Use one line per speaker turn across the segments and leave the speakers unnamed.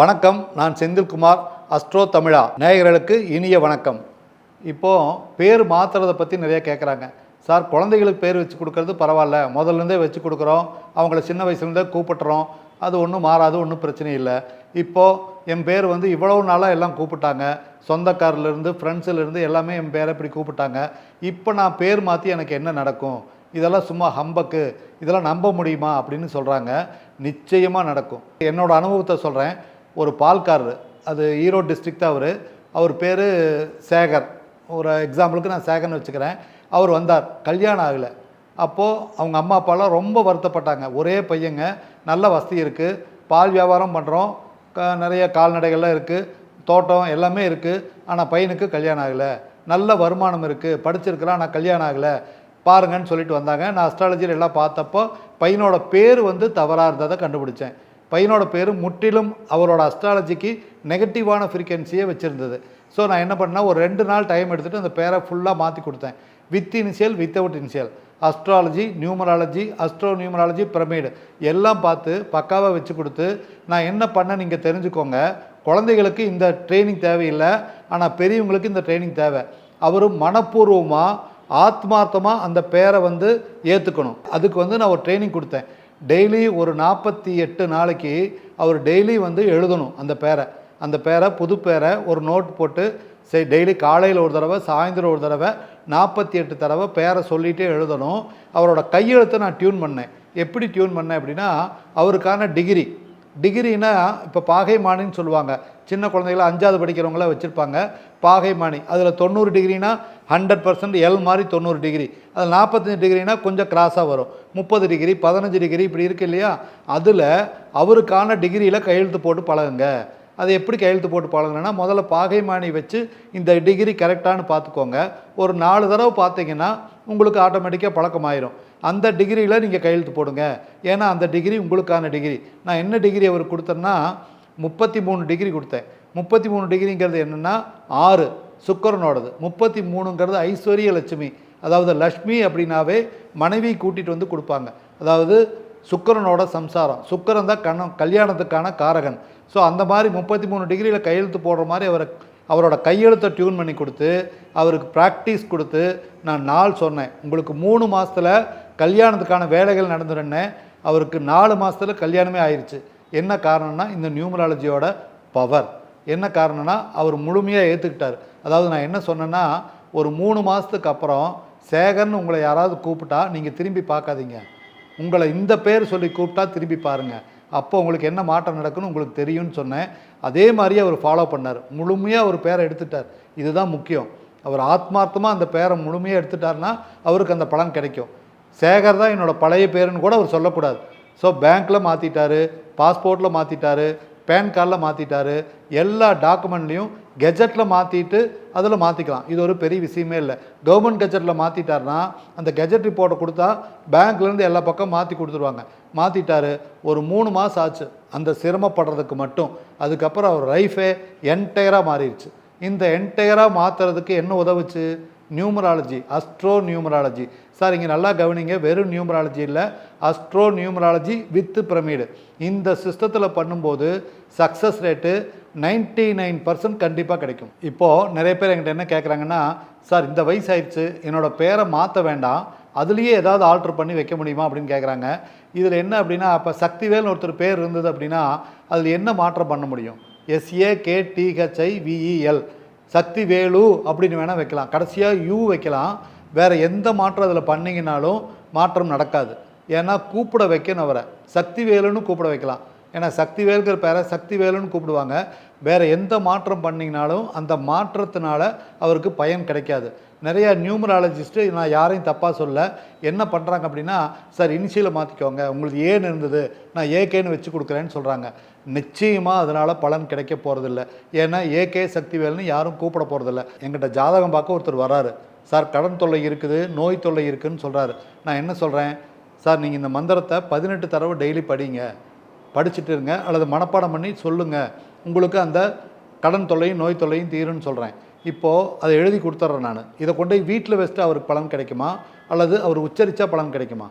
வணக்கம் நான் செந்தில்குமார் அஸ்ட்ரோ தமிழா. நேயர்களுக்கு இனிய வணக்கம். இப்போது பேர் மாற்றுறதை பற்றி நிறைய கேட்குறாங்க சார் குழந்தைகளுக்கு பேர் வச்சு கொடுக்கறது பரவாயில்ல. முதல்ல இருந்தே வச்சு கொடுக்குறோம். அவங்கள சின்ன வயசுலேருந்தே கூப்பிட்டுறோம். அது ஒன்றும் மாறாது ஒன்றும் பிரச்சனை இல்லை. இப்போது என் பேர் வந்து இவ்வளவு நாளாக எல்லாம் கூப்பிட்டாங்க. சொந்தக்காரிலேருந்து ஃப்ரெண்ட்ஸிலேருந்து எல்லாமே என் பேரை இப்படி கூப்பிட்டாங்க. இப்போ நான் பேர் மாற்றி எனக்கு என்ன நடக்கும்? இதெல்லாம் சும்மா ஹம்பக்கு. இதெல்லாம் நம்ப முடியுமா? அப்படின்னு சொல்கிறாங்க நிச்சயமாக நடக்கும். என்னோடய அனுபவத்தை சொல்கிறேன் ஒரு பால்காரர். அது ஈரோடு டிஸ்ட்ரிக்ட் தான் அவர். அவர் பேர் சேகர். ஒரு எக்ஸாம்பிளுக்கு நான் சேகர்னு வச்சுக்கிறேன். அவர் வந்தார். கல்யாணம் ஆகலை. அப்போது அவங்க அம்மா அப்பாலாம் ரொம்ப வருத்தப்பட்டாங்க. ஒரே பையங்க. நல்ல வசதி இருக்குது பால் வியாபாரம் பண்ணுறோம் க நிறைய கால்நடைகள்லாம் இருக்குது தோட்டம் எல்லாமே இருக்குது ஆனால் பையனுக்கு கல்யாணம் ஆகலை. நல்ல வருமானம் இருக்குது படிச்சிருக்கிறான் ஆனால் கல்யாணம் ஆகலை. பாருங்கன்னு சொல்லிட்டு வந்தாங்க. நான் அஸ்ட்ராலஜியில் எல்லாம் பார்த்தப்போ பையனோட பேர் வந்து தவறாக இருந்ததை கண்டுபிடிச்சேன். பையனோட பேர் முற்றிலும் அவரோட அஸ்ட்ராலஜிக்கு நெகட்டிவான ஃப்ரீக்வன்சியை வச்சுருந்தது. ஸோ நான் என்ன பண்ணேன் ஒரு ரெண்டு நாள் டைம் எடுத்துகிட்டு அந்த பேரை ஃபுல்லாக மாற்றி கொடுத்தேன். With initial without initial astrology numerology astro numerology pyramid எல்லாம் பார்த்து பக்காவாக வச்சு கொடுத்து நான் என்ன பண்ண நீங்கள் தெரிஞ்சுக்கோங்க. குழந்தைகளுக்கு இந்த ட்ரைனிங் தேவையில்லை. ஆனால் பெரியவங்களுக்கு இந்த ட்ரைனிங் தேவை. அவரும் மனப்பூர்வமாக ஆத்மார்த்தமாக அந்த பேரை வந்து ஏற்றுக்கணும் அதுக்கு வந்து நான் ஒரு ட்ரைனிங் கொடுத்தேன். டெய்லி ஒரு நாற்பத்தி எட்டு நாளைக்கு அவர் டெய்லி வந்து எழுதணும் அந்த பேரை. அந்த பேரை புது பேரை ஒரு நோட் போட்டு சரி டெய்லி காலையில் ஒரு தடவை சாயந்தரம் ஒரு தடவை நாற்பத்தி எட்டு தடவை பேரை சொல்லிகிட்டே எழுதணும். அவரோட கையெழுத்தை நான் டியூன் பண்ணேன். எப்படி டியூன் பண்ணேன் அப்படின்னா அவருக்கான டிகிரி. டிகிரினா இப்போ பாகைமானின்னு சொல்லுவாங்க. சின்ன குழந்தைகள அஞ்சாவது படிக்கிறவங்கள வச்சுருப்பாங்க. பாகைமானி. அதில் தொண்ணூறு டிகிரினா ஹண்ட்ரட் பர்சன்ட் எல் மாதிரி தொண்ணூறு டிகிரி. அதில் நாற்பத்தஞ்சு டிகிரினா கொஞ்சம் கிராஸாக வரும். முப்பது டிகிரி பதினஞ்சு டிகிரி இப்படி இருக்கு இல்லையா? அதில் அவருக்கான டிகிரியில் கையெழுத்து போட்டு பழகுங்க. அதை எப்படி கையெழுத்து போட்டு பழகணும்னா முதல்ல பாகைமானி வச்சு இந்த டிகிரி கரெக்டானு பார்த்துக்கோங்க. ஒரு நாலு தடவை பார்த்தீங்கன்னா உங்களுக்கு ஆட்டோமேட்டிக்காக பழக்கமாயிரும். அந்த டிகிரியில் நீங்கள் கையெழுத்து போடுங்க. ஏன்னா அந்த டிகிரி உங்களுக்கான டிகிரி. நான் என்ன டிகிரி அவருக்கு கொடுத்தேன்னா முப்பத்தி மூணு டிகிரி கொடுத்தேன். முப்பத்தி மூணு டிகிரிங்கிறது என்னென்னா ஆறு சுக்கரனோடது. முப்பத்தி மூணுங்கிறது ஐஸ்வர்ய லட்சுமி. அதாவது லக்ஷ்மி அப்படின்னாவே மனைவி கூட்டிகிட்டு வந்து கொடுப்பாங்க. அதாவது சுக்கரனோட சம்சாரம். சுக்கரன் தான் கண கல்யாணத்துக்கான காரகன். ஸோ அந்த மாதிரி முப்பத்தி மூணு டிகிரியில் கையெழுத்து போடுற மாதிரி அவரை அவரோட கையெழுத்தை டியூன் பண்ணி கொடுத்து அவருக்கு ப்ராக்டிஸ் கொடுத்து நான் நாள் சொன்னேன். உங்களுக்கு மூணு மாதத்தில் கல்யாணத்துக்கான வேலைகள் நடந்துருன்னு அவருக்கு நாலு மாதத்தில் கல்யாணமே ஆயிடுச்சு என்ன காரணம்னா இந்த நியூமராலஜியோட பவர் என்ன காரணம்னா அவர் முழுமையாக ஏற்றுக்கிட்டார் அதாவது நான் என்ன சொன்னேன்னா ஒரு மூணு மாதத்துக்கு அப்புறம் சேகர்னு உங்களை யாராவது கூப்பிட்டா நீங்கள் திரும்பி பார்க்காதீங்க. உங்களை இந்த பேர் சொல்லி கூப்பிட்டா திரும்பி பாருங்கள் அப்போ உங்களுக்கு என்ன மாற்றம் நடக்குன்னு உங்களுக்கு தெரியும்னு சொன்னேன். அதே மாதிரியே அவர் ஃபாலோ பண்ணார். முழுமையாக அவர் பேரை எடுத்துட்டார். இதுதான் முக்கியம். அவர் ஆத்மார்த்தமாக அந்த பேரை முழுமையாக எடுத்துட்டார்னா அவருக்கு அந்த பலன் கிடைக்கும். சேகர் தான் என்னோட பழைய பேருன்னு கூட அவர் சொல்லக்கூடாது. ஸோ பேங்க்கில் மாற்றிட்டாரு பாஸ்போர்ட்டில் மாற்றிட்டாரு பேன் கார்டில் மாற்றிட்டாரு எல்லா டாக்குமெண்ட்லேயும் கெஜெட்டில் மாற்றிட்டு அதில் மாற்றிக்கலாம் இது ஒரு பெரிய விஷயமே இல்லை. கவர்மெண்ட் கெஜெட்டில் மாற்றிட்டாருன்னா அந்த கெஜெட் ரிப்போர்ட்டை கொடுத்தா பேங்க்லேருந்து எல்லா பக்கம் மாற்றி கொடுத்துருவாங்க. மாற்றிட்டாரு ஒரு மூணு மாதம் ஆச்சு. அந்த சிரமப்படுறதுக்கு மட்டும். அதுக்கப்புறம் அவர் லைஃபே என்டையராக மாறிடுச்சு. இந்த என்டையராக மாற்றுறதுக்கு என்ன உதவுச்சு? நியூமராலஜி அஸ்ட்ரோ நியூமராலஜி சார் இங்கே நல்லா கவனிங்க வெறும் நியூமராலஜி இல்லை அஸ்ட்ரோ நியூமராலஜி வித்து பிரமிடு இந்த சிஸ்டத்தில் பண்ணும்போது success rate ninety nine percent கண்டிப்பாக கிடைக்கும். இப்போது நிறைய பேர் என்கிட்ட என்ன கேட்குறாங்கன்னா சார் இந்த வயசு ஆயிடுச்சு என்னோட பேரை மாற்ற வேண்டாம் அதுலேயே ஏதாவது ஆல்ட்ரு பண்ணி வைக்க முடியுமா? அப்படின்னு கேட்குறாங்க இதில் என்ன அப்படின்னா அப்போ சக்திவேல்னு ஒருத்தர் பேர் இருந்தது அப்படின்னா அதில் என்ன மாற்றம் பண்ண முடியும்? எஸ்ஏ கேடிஹெச்ஐ விஇஎல் சக்தி வேலு அப்படின்னு வேணால் வைக்கலாம். கடைசியாக யூ வைக்கலாம். வேறு எந்த மாற்றம் அதில் பண்ணிங்கனாலும் மாற்றம் நடக்காது. ஏன்னா கூப்பிட வைக்கணும் அவரை. சக்தி வேலுன்னு கூப்பிட வைக்கலாம். ஏன்னா சக்தி வேலுங்கிற பேரை சக்தி வேலுன்னு கூப்பிடுவாங்க. வேறு எந்த மாற்றம் பண்ணிங்கனாலும் அந்த மாற்றத்தினால அவருக்கு பயன் கிடைக்காது. நிறையா நியூமராலஜிஸ்ட்டு நான் யாரையும் தப்பாக சொல்ல என்ன பண்ணுறாங்க அப்படின்னா சார் இனிஷியலை மாற்றிக்கோங்க உங்களுக்கு ஏன்னு இருந்தது? நான் ஏகேன்னு வச்சு கொடுக்குறேன்னு சொல்கிறாங்க நிச்சயமாக அதனால் பலன் கிடைக்க போகிறதில்ல ஏன்னா ஏகே சக்திவேல்னு யாரும் கூப்பிட போகிறதில்ல எங்கிட்ட ஜாதகம் பார்க்க ஒருத்தர் வராரு. சார் கடன் தொல்லை இருக்குது நோய் தொல்லை இருக்குதுன்னு சொல்கிறாரு நான் என்ன சொல்கிறேன் சார் நீங்கள் இந்த மந்திரத்தை பதினெட்டு தடவை டெய்லி படிங்க. படிச்சுட்டு இருங்க அல்லது மனப்பாடம் பண்ணி சொல்லுங்கள் உங்களுக்கு அந்த கடன் தொல்லையும் நோய் தொல்லையும் தீரும்னு சொல்கிறேன் இப்போது அதை எழுதி கொடுத்துட்றேன் நான். இதை கொண்டு போய் வீட்டில் வச்சுட்டு அவருக்கு பலன் கிடைக்குமா? அல்லது அவர் உச்சரித்தா பலன் கிடைக்குமா?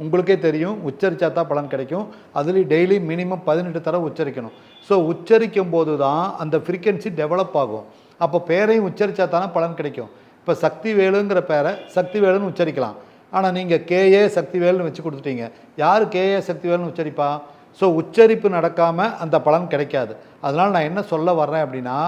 உங்களுக்கே தெரியும் உச்சரித்தா தான் பலன் கிடைக்கும். அதுலேயும் டெய்லி மினிமம் பதினெட்டு தடவை உச்சரிக்கணும். ஸோ உச்சரிக்கும் போது தான் அந்த ஃப்ரீக்வன்சி டெவலப் ஆகும். அப்போ பேரையும் உச்சரித்தா தானே பலன் கிடைக்கும். இப்போ சக்தி வேலுங்கிற பேரை சக்தி வேலுன்னு உச்சரிக்கலாம் ஆனால் நீங்கள் கேஏ சக்திவேல்னு வச்சு கொடுத்துட்டீங்க. யார் கேஏ சக்திவேல்னு உச்சரிப்பா? ஸோ உச்சரிப்பு நடக்காமல் அந்த பலன் கிடைக்காது. அதனால் நான் என்ன சொல்ல வர்றேன் அப்படின்னா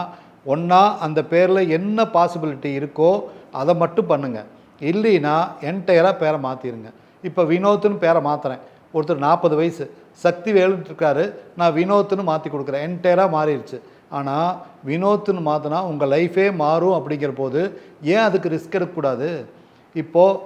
ஒன்றா அந்த பேரில் என்ன பாசிபிலிட்டி இருக்கோ அதை மட்டும் பண்ணுங்கள் இல்லைன்னா என்டையராக பேரை மாற்றிடுங்க இப்போ வினோத்துன்னு பேரை மாற்றுறேன் ஒருத்தர் நாற்பது வயசு. சக்தி வேலுன்னு இருக்காரு. நான் வினோத்துன்னு மாற்றி கொடுக்குறேன். என்டையராக மாறிடுச்சு ஆனால் வினோத்துன்னு மாற்றினா உங்கள் லைஃபே மாறும் அப்படிங்கிற போது ஏன் அதுக்கு ரிஸ்க் எடுக்கக்கூடாது? இப்போது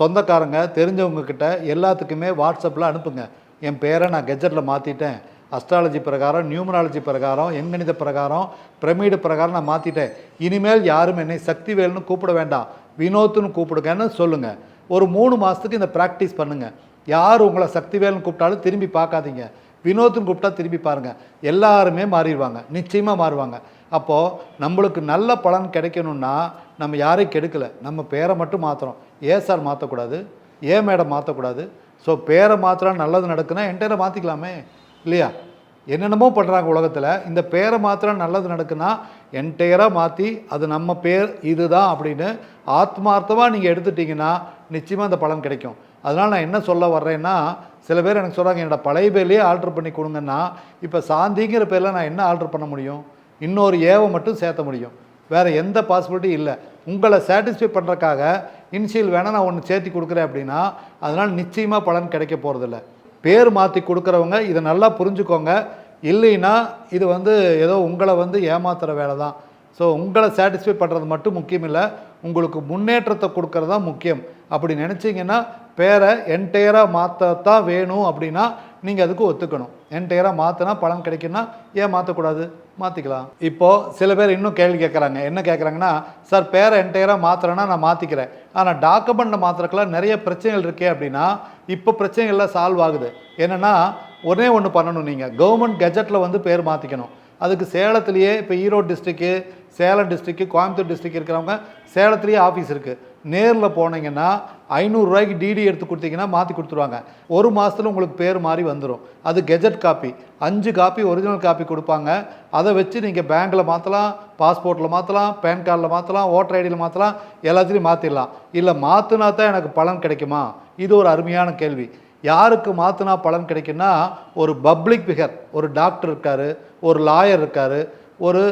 சொந்தக்காரங்க தெரிஞ்சவங்கக்கிட்ட எல்லாத்துக்குமே வாட்ஸ்அப்பில் அனுப்புங்க. என் பேரை நான் கெஜெட்டில் மாற்றிட்டேன் அஸ்ட்ராலஜி பிரகாரம் நியூமராலஜி பிரகாரம் எண்கணித பிரகாரம் பிரமிடு பிரகாரம் நான் மாற்றிட்டேன் இனிமேல் யாரும் என்னை சக்தி வேல்னு கூப்பிட வேண்டாம். வினோத்துன்னு கூப்பிடுங்கன்னு சொல்லுங்கள் ஒரு மூணு மாதத்துக்கு இந்த ப்ராக்டிஸ் பண்ணுங்கள் யார் உங்களை சக்தி வேல்னு கூப்பிட்டாலும் திரும்பி பார்க்காதீங்க. வினோத்துன்னு கூப்பிட்டா திரும்பி பாருங்கள் எல்லாருமே மாறிடுவாங்க. நிச்சயமாக மாறுவாங்க. அப்போது நம்மளுக்கு நல்ல பலன் கிடைக்கணும்னா நம்ம யாரையும் கெடுக்கலை. நம்ம பேரை மட்டும் மாற்றுறோம் ஏன் சார் மாற்றக்கூடாது ஏன் மேடம் மாற்றக்கூடாது ஸோ பேரை மாத்திரா நல்லது நடக்குன்னா என்டையரை மாற்றிக்கலாமே இல்லையா? என்னென்னமோ பண்ணுறாங்க உலகத்தில். இந்த பேரை மாத்திரம் நல்லது நடக்குன்னா என்டையராக மாற்றி அது நம்ம பேர் இதுதான் அப்படின்னு ஆத்மார்த்தமாக நீங்கள் எடுத்துட்டிங்கன்னா நிச்சயமாக அந்த பலன் கிடைக்கும். அதனால் நான் என்ன சொல்ல வர்றேன்னா சில பேர் எனக்கு சொல்கிறாங்க என்னோட பழைய பேர்லேயே ஆல்ட்ரு பண்ணி கொடுங்கன்னா இப்போ சாந்திங்கிற பேரில் நான் என்ன ஆல்ட்ரு பண்ண முடியும்? இன்னொரு ஏவை மட்டும் சேர்த்த முடியும். வேறு எந்த பாசிபிலிட்டி இல்லை. உங்களை சாட்டிஸ்ஃபை பண்ணுறக்காக இனிஷியல் வேணால் நான் ஒன்று சேர்த்தி கொடுக்குறேன் அப்படின்னா அதனால் நிச்சயமாக பலன் கிடைக்க போகிறதில்ல பேர் மாற்றி கொடுக்குறவங்க இதை நல்லா புரிஞ்சுக்கோங்க. இல்லைன்னா இது வந்து ஏதோ உங்களை வந்து ஏமாத்துகிற வேலை தான். ஸோ உங்களை சாட்டிஸ்ஃபை பண்ணுறது மட்டும் முக்கியம் இல்லை. உங்களுக்கு முன்னேற்றத்தை கொடுக்கறது தான் முக்கியம். அப்படி நினச்சிங்கன்னா பேரை என்டையராக மாற்றத்தான் வேணும் அப்படின்னா நீங்கள் அதுக்கு ஒத்துக்கணும். என்டையராக மாற்றினா பலன் கிடைக்குன்னா ஏன் மாற்றக்கூடாது மாற்றிக்கலாம் இப்போது சில பேர் இன்னும் கேள்வி கேட்குறாங்க என்ன கேட்குறாங்கன்னா சார் பேரை என்டையராக மாற்றுறேன்னா நான் மாற்றிக்கிறேன் ஆனால் டாக்குமெண்ட்டை மாற்றுறக்கெல்லாம் நிறைய பிரச்சனைகள் இருக்கே அப்படின்னா இப்போ பிரச்சனைகள்லாம் சால்வ் ஆகுது. என்னென்னா ஒன்றே ஒன்று பண்ணணும் நீங்கள் கவர்மெண்ட் கெஜெட்டில் வந்து பேர் மாற்றிக்கணும் அதுக்கு சேலத்துலேயே இப்போ ஈரோடு டிஸ்ட்ரிக்கு சேலம் டிஸ்ட்ரிக்கு கோயம்புத்தூர் டிஸ்ட்ரிக் இருக்கிறவங்க சேலத்துலேயே ஆஃபீஸ் இருக்குது நேரில் போனீங்கன்னா ஐநூறுரூவாய்க்கு டிடி எடுத்து கொடுத்தீங்கன்னா மாற்றி கொடுத்துருவாங்க. ஒரு மாதத்தில் உங்களுக்கு பேர் மாறி வந்துடும் அது கெஜெட் காப்பி. அஞ்சு காப்பி ஒரிஜினல் காப்பி கொடுப்பாங்க. அதை வச்சு நீங்கள் பேங்க்கில் மாற்றலாம் பாஸ்போர்ட்டில் மாற்றலாம் பேன் கார்டில் மாற்றலாம் ஓட்டர் ஐடியில் மாற்றலாம் எல்லாத்துலேயும் மாற்றிடலாம் இல்லை மாற்றினா தான் எனக்கு பலன் கிடைக்குமா? இது ஒரு அருமையான கேள்வி. யாருக்கு மாற்றினா பலன் கிடைக்குன்னா ஒரு பப்ளிக் ஃபிகர் ஒரு டாக்டர் இருக்கார் ஒரு லாயர் இருக்கார் ஒரு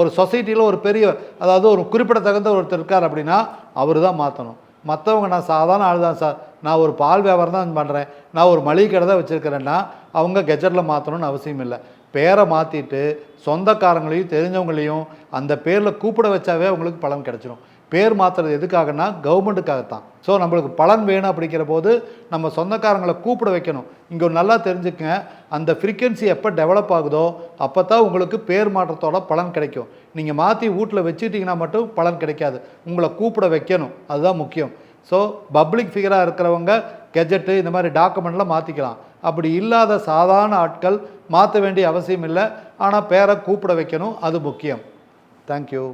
ஒரு சொசைட்டியில் ஒரு பெரிய அதாவது ஒரு குறிப்பிடத்தகுந்த ஒருத்தர் இருக்கார் அப்படின்னா அவர் தான் மாற்றணும் மற்றவங்க நான் சாதாரண ஆள் தான் சார். நான் ஒரு பால் வியாபாரம் தான் பண்ணுறேன் நான் ஒரு மளிகை கடை தான் வச்சுருக்கிறேன்னா அவங்க கெஜெட்டில் மாற்றணும்னு அவசியம் இல்லை. பேரை மாற்றிட்டு சொந்தக்காரங்களையும் தெரிஞ்சவங்களையும் அந்த பேரில் கூப்பிட வச்சாவே அவங்களுக்கு பலன் கிடச்சிரும். பேர் மாற்றுறது எதுக்காகனா கவர்மெண்ட்டுக்காகத்தான். ஸோ நம்மளுக்கு பலன் வேணும் அப்படிங்கிற போது நம்ம சொந்தக்காரங்களை கூப்பிட வைக்கணும். இங்கே நல்லா தெரிஞ்சுக்கங்க. அந்த ஃப்ரீக்குவன்சி எப்போ டெவலப் ஆகுதோ அப்போ தான் உங்களுக்கு பேர் மாற்றத்தோட பலன் கிடைக்கும். நீங்கள் மாற்றி வீட்டில் வச்சுட்டிங்கன்னா மட்டும் பலன் கிடைக்காது. உங்களை கூப்பிட வைக்கணும். அதுதான் முக்கியம். ஸோ பப்ளிக் ஃபிகராக இருக்கிறவங்க கெஜெட்டு இந்த மாதிரி டாக்குமெண்ட்லாம் மாற்றிக்கலாம் அப்படி இல்லாத சாதாரண ஆட்கள் மாற்ற வேண்டிய அவசியம் இல்லை. ஆனால் பேரை கூப்பிட வைக்கணும். அது முக்கியம். தேங்க்யூ